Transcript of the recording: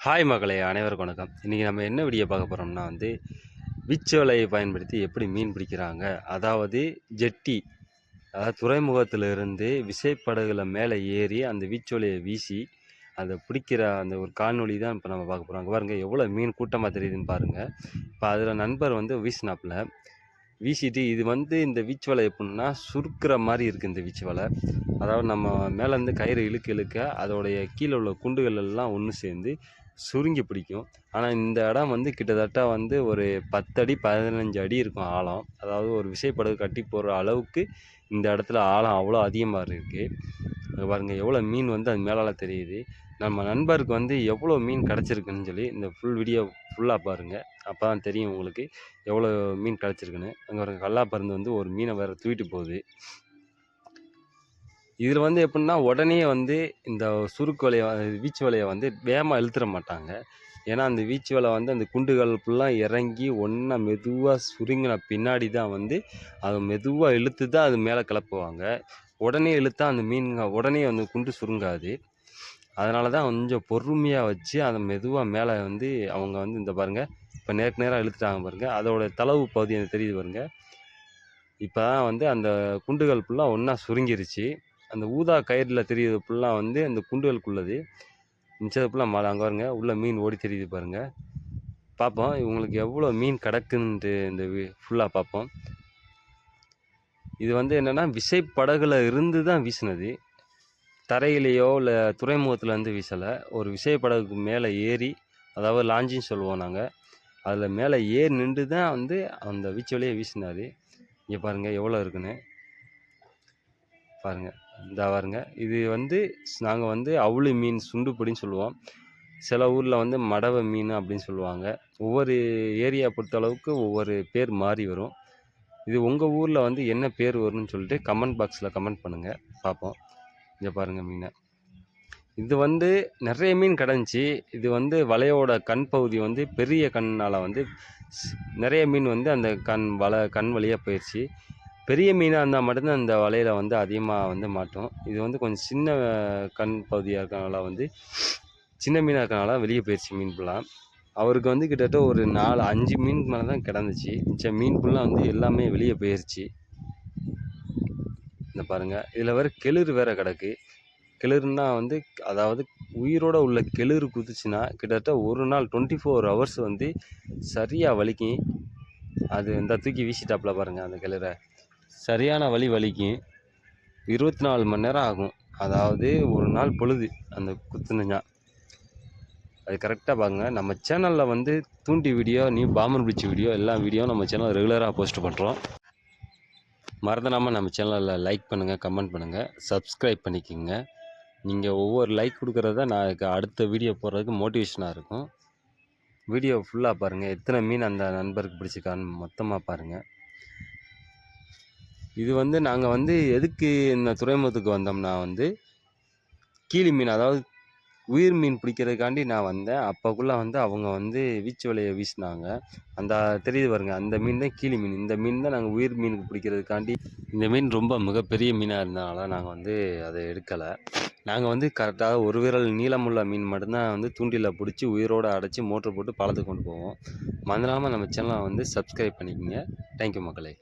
Hi மகளே அனைவருக்கும் வணக்கம். இன்றைக்கி நம்ம என்ன வீடியோ பார்க்க போகிறோம்னா வந்து விச்சு வலையை பயன்படுத்தி எப்படி மீன் பிடிக்கிறாங்க? அதாவது ஜெட்டி அதாவது துறைமுகத்தில் இருந்து விசைப்படகுல மேலே ஏறி அந்த வீச்சு வலையை வீசி அதை பிடிக்கிற அந்த ஒரு காணொலி தான் இப்போ நம்ம பார்க்க போகிறோம் அங்கே பாருங்கள் எவ்வளோ மீன் கூட்டமாக தெரியுதுன்னு பாருங்கள் இப்போ அதில் நண்பர் வந்து வீசினாப்புல. வீசிட்டு இது வந்து இந்த வீச்சு வலை எப்படின்னா சுருக்கிற மாதிரி இருக்குது இந்த வீச்சு வலை அதாவது நம்ம மேலேருந்து கயிறு இழுக்க இழுக்க அதோடைய கீழே உள்ள குண்டுகள் எல்லாம் ஒன்று சேர்ந்து சுருங்கி பிடிக்கும். ஆனால் இந்த இடம் வந்து கிட்டத்தட்ட வந்து ஒரு பத்தடி பதினஞ்சு அடி இருக்கும் ஆழம். அதாவது ஒரு விசைப்படகு கட்டி போடுற அளவுக்கு இந்த இடத்துல ஆழம் அவ்வளோ அதிகமாக இருக்குது பாருங்கள் எவ்வளோ மீன் வந்து அது மேலால் தெரியுது. நம்ம நண்பருக்கு வந்து எவ்வளோ மீன் கிடச்சிருக்குன்னு சொல்லி இந்த ஃபுல் வீடியோ ஃபுல்லாக பாருங்கள் அப்போ தான் தெரியும் உங்களுக்கு எவ்வளோ மீன் கிடச்சிருக்குன்னு. அங்கே ஒரு கல்லா பருந்து வந்து ஒரு மீனை வேறு தூக்கிட்டு போகுது. இதில் வந்து எப்படின்னா உடனே வந்து இந்த சுருக்கு வலையை வீச்சு வலையை வந்து வேகமாக இழுத்துட மாட்டாங்க. ஏன்னா அந்த வீச்சு வலை வந்து அந்த குண்டுகள் ஃபுல்லாக இறங்கி ஒன்றா மெதுவாக சுருங்கின பின்னாடி தான் வந்து அதை மெதுவாக இழுத்து தான் அது மேலே கிளப்புவாங்க. உடனே இழுத்தா அந்த மீனுங்க உடனே அந்த குண்டு சுருங்காது. அதனால தான் கொஞ்சம் பொறுமையாக வச்சு அதை மெதுவாக மேலே வந்து அவங்க வந்து இந்த பாருங்கள் இப்போ நேருக்கு நேராக இழுத்துட்டாங்க பாருங்கள் அதோட தளவு பகுதி எனக்கு தெரியுது பாருங்கள் இப்போ தான் வந்து அந்த குண்டுகள் ஃபுல்லாக ஒன்றா சுருங்கிருச்சு. அந்த ஊதா கயிறில் தெரியுது ஃபுல்லாக வந்து அந்த குண்டுகளுக்குள்ளது. மிச்சது ஃபுல்லாக மழை அங்கே பாருங்க உள்ளே மீன் ஓடி தெரியுது பாருங்கள் பார்ப்போம் இவங்களுக்கு எவ்வளோ மீன் கிடக்குன்ட்டு இந்த ஃபுல்லாக பார்ப்போம் இது வந்து என்னென்னா விசைப்படகுல இருந்து தான் வீசினது. தரையிலேயோ இல்லை துறைமுகத்தில் இருந்து வீசலை. ஒரு விசைப்படகுக்கு மேலே ஏறி அதாவது லாஞ்சின்னு சொல்லுவோம் நாங்கள் அதில் மேலே ஏறி நின்று தான் வந்து அந்த வீச்சு வழியை வீசினார். இங்கே பாருங்கள் எவ்வளோ இருக்குன்னு. பாருங்கள் இந்த பாருங்க. இது வந்து நாங்கள் வந்து அவுளி மீன் சுண்டுப்பிடின்னு சொல்லுவோம். சில ஊரில் வந்து மடவை மீன் அப்படின்னு சொல்லுவாங்க. ஒவ்வொரு ஏரியா பொறுத்த அளவுக்கு ஒவ்வொரு பேர் மாறி வரும். இது உங்கள் ஊரில் வந்து என்ன பேர் வரும்னு சொல்லிட்டு கமெண்ட் பாக்ஸில் கமெண்ட் பண்ணுங்கள் பார்ப்போம். இங்கே பாருங்கள் மீனை. இது வந்து நிறைய மீன் கிடந்துச்சு. இது வந்து வலையோட கண் பகுதி வந்து பெரிய கண்ணால் வந்து ஸ்- நிறைய மீன் வந்து அந்த கண் வலை கண் வழியாக போயிடுச்சு பெரிய மீனாக இருந்தால் மட்டும்தான் இந்த வலையில் வந்து அதிகமாக வந்து மாட்டும். இது வந்து கொஞ்சம் சின்ன கண் பகுதியாக இருக்கனால வந்து சின்ன மீனாக இருக்கனால வெளியே போயிடுச்சு மீன் ஃபுல்லாக அவருக்கு வந்து கிட்டத்தட்ட ஒரு நாலு அஞ்சு மீன் மேலே தான் கிடந்துச்சு. மிச்ச மீன் ஃபுல்லாக வந்து எல்லாமே வெளியே போயிடுச்சு இந்த பாருங்கள் இதில் வேறு கெளிர் வேறு கிடக்கு. கெளுருன்னா வந்து அதாவது உயிரோட உள்ள கெளுரு குதிச்சுன்னா கிட்டத்தட்ட ஒரு நாள் டுவெண்ட்டி ஃபோர் ஹவர்ஸ் வந்து சரியாக வலிக்கும். அது இந்த தூக்கி வீசிட்டாப்புல பாருங்கள் அந்த கிளரை. சரியான வழி வலிக்கும் இருபத்தி நாலு மணி நேரம் ஆகும். அதாவது ஒரு நாள் பொழுது அந்த குத்துனுஞ்சா. அது கரெக்டாக பாருங்க. நம்ம சேனலில் வந்து தூண்டி வீடியோ நீ பாமன் பிடிச்ச வீடியோ எல்லா வீடியோ நம்ம சேனல் ரெகுலராக போஸ்ட் பண்ணுறோம் மறந்துடாமல் நம்ம சேனலில் லைக் பண்ணுங்கள் கமெண்ட் பண்ணுங்கள் சப்ஸ்கிரைப் பண்ணிக்கோங்க. நீங்கள் ஒவ்வொரு லைக் கொடுக்குறத நான் அதுக்கு அடுத்த வீடியோ போடுறதுக்கு மோட்டிவேஷனாக இருக்கும். வீடியோ ஃபுல்லாக பாருங்கள் எத்தனை மீன் அந்த நண்பருக்கு பிடிச்சிருக்கான்னு மொத்தமாக பாருங்கள் இது வந்து நாங்கள் வந்து எதுக்கு இந்த துறைமுகத்துக்கு வந்தோம்னா வந்து கீழி மீன் அதாவது உயிர் மீன் பிடிக்கிறதுக்காண்டி நான் வந்தேன். அப்போக்குள்ளே வந்து அவங்க வந்து வீச்சு வலையை வீசினாங்க. அந்த தெரியுது பாருங்க அந்த மீன் தான் கீழி மீன். இந்த மீன் தான் நாங்கள் உயிர் மீனுக்கு பிடிக்கிறதுக்காண்டி இந்த மீன் ரொம்ப மிகப்பெரிய மீனாக இருந்தனால நாங்கள் வந்து அதை எடுக்கலை. நாங்கள் வந்து கரெக்டாக ஒரு விரல் நீளமுள்ள மீன் மட்டும்தான் வந்து தூண்டில பிடிச்சி உயிரோடு அடைச்சி மோட்ரு போட்டு பழத்துக்கு கொண்டு போவோம். மறந்துடாமல் நம்ம சேனலை வந்து சப்ஸ்கிரைப் பண்ணிக்கோங்க. தேங்க்யூ மக்களே.